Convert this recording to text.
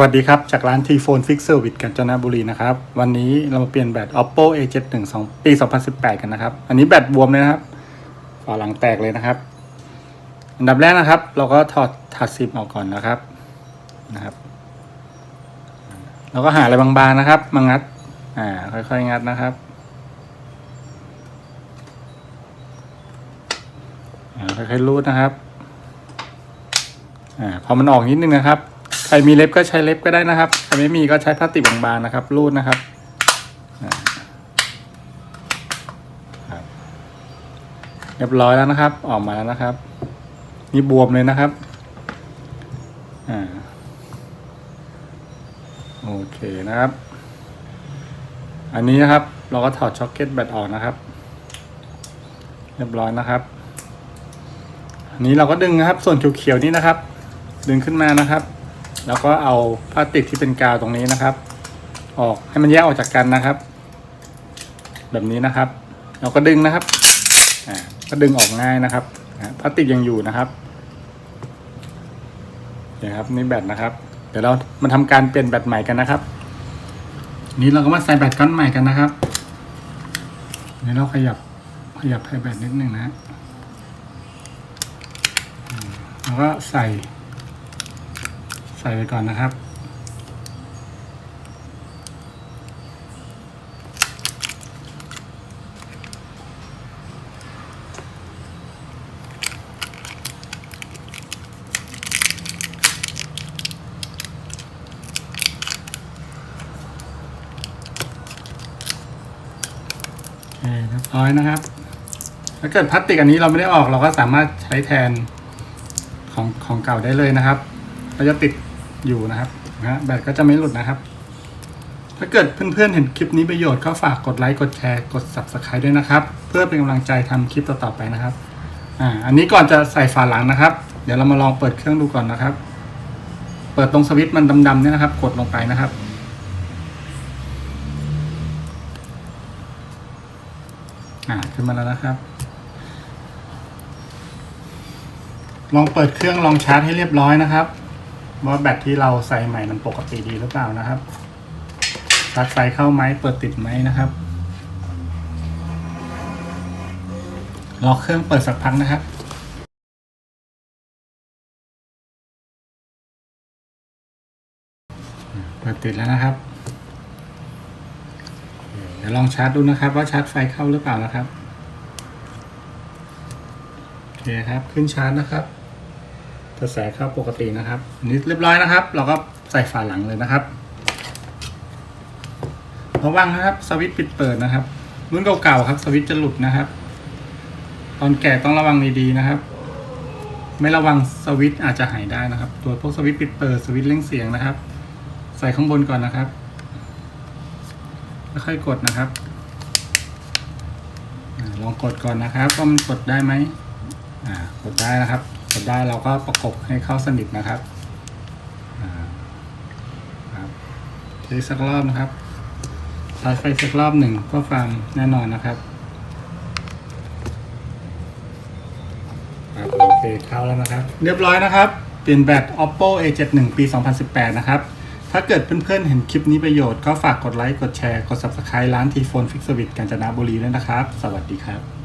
วัสดีครับ จากร้าน t p h o n e Fix Service กาญจนบุรีนะครับ วันนี้เรามาเปลี่ยนแบต Oppo A71 2ปี 2018 กันนะครับ อันนี้แบตบวมเลยนะครับฝาหลังแตกเลยนะครับ อันดับแรกนะครับ เราก็ถอดถาดซิปออกก่อนนะครับนะครับเราก็หาอะไรบางๆนะครับมางัด อ่า ค่อยๆงัดนะครับอ่าค่อยๆรูดนะครับ อ่าพอมันออกนิดนึงนะครับ รมีเล็บก็ใช้เล็บก็ได้นะครับ ใครไม่มีก็ใช้พลาสติกบางๆนะครับ รูดนะครับอ่าครับเรียบร้อยแล้วนะครับ ออกมาแล้วนะครับ นี่บวมเลยนะครับ อ่า โอเคนะครับ อันนี้นะครับ เราก็ถอดช็อคเก็ตแบตออกนะครับ เรียบร้อยนะครับ อันนี้เราก็ดึงนะครับ ส่วนเขียวๆนี้นะครับ ดึงขึ้นมานะครับ แล้วก็เอาพลาสติกที่เป็นกาวตรงนี้นะครับ ออกให้มันแยกออกจากกันนะครับ แบบนี้นะครับ เราก็ดึงนะครับอ่าก็ดึงออกง่ายนะครับพลาสติกยังอยู่นะครับนี่ครับนี่แบตนะครับ เดี๋ยวเรามาทำการเปลี่ยนแบตใหม่กันนะครับ นี้เราก็มาใส่แบตก้อนใหม่กันนะครับนี่เราขยับขยับให้แบตนิดหนึ่งนะแล้วก็ใส่ ส่ไปก่อนนะครับ เรียบร้อยนะครับ ถ้าเกิดพลาสติกอันนี้เราไม่ได้ออกเราก็สามารถใช้แทนของของเก่าได้เลยนะครับก็จะติด อยู่นะครับนะฮะแบตก็จะไม่หลุดนะครับ ถ้าเกิดเพื่อนๆเห็นคลิปนี้ประโยชน์ก็ฝากกดไลค์กดแชร์กด subscribe ด้วยนะครับ เพื่อเป็นกำลังใจทำคลิปต่อๆไปนะครับอ่าอันนี้ก่อนจะใส่ฝาหลังนะครับ เดี๋ยวเรามาลองเปิดเครื่องดูก่อนนะครับ เปิดตรงสวิตช์มันดำๆเนี่ยนะครับ กดลงไปนะครับอ่าขึ้นมาแล้วนะครับ ลองเปิดเครื่องลองชาร์จให้เรียบร้อยนะครับ ว่าแบตที่เราใส่ใหม่มันปกติดีหรือเปล่านะครับชาร์จไฟเข้าไหมเปิดติดไหมนะครับรอเครื่องเปิดสักพักนะครับเปิดติดแล้วนะครับ เดี๋ยวลองชาร์จดูนะครับ ว่าชาร์จไฟเข้าหรือเปล่านะครับโอเคครับ ขึ้นชาร์จนะครับ กระแสเข้าปกตินะครับนี้เรียบร้อยนะครับ เราก็ใส่ฝาหลังเลยนะครับระวังนะครับสวิตช์ปิดเปิดนะครับรุ่นเก่าๆครับ สวิตช์จะหลุดนะครับ ตอนแก่ต้องระวังดีๆนะครับ ไม่ระวังสวิตช์อาจจะหายได้นะครับ ตัวพวกสวิตช์ปิดเปิดสวิตช์เร่งเสียงนะครับ ใส่ข้างบนก่อนนะครับแล้วค่อยกดนะครับลองกดก่อนนะครับว่ามันกดได้ไหมกดได้นะครับ กดได้เราก็ประกบให้เข้าสนิทนะครับอ่าครับเทสสักรอบนะครับตัดไฟสักรอบหนึ่งเพื่อความแน่นอนนะครับครับโอเคเข้าแล้วนะครับ เรียบร้อยนะครับ เปลี่ยนแบต oppo a71 ปี 2018 นะครับ ถ้าเกิดเพื่อนๆเห็นคลิปนี้ประโยชน์ก็ฝากกดไลค์ กดแชร์ กด subscribe ร้านทีโฟนฟิกสวิตกาญจนบุรีด้วยนะครับ สวัสดีครับ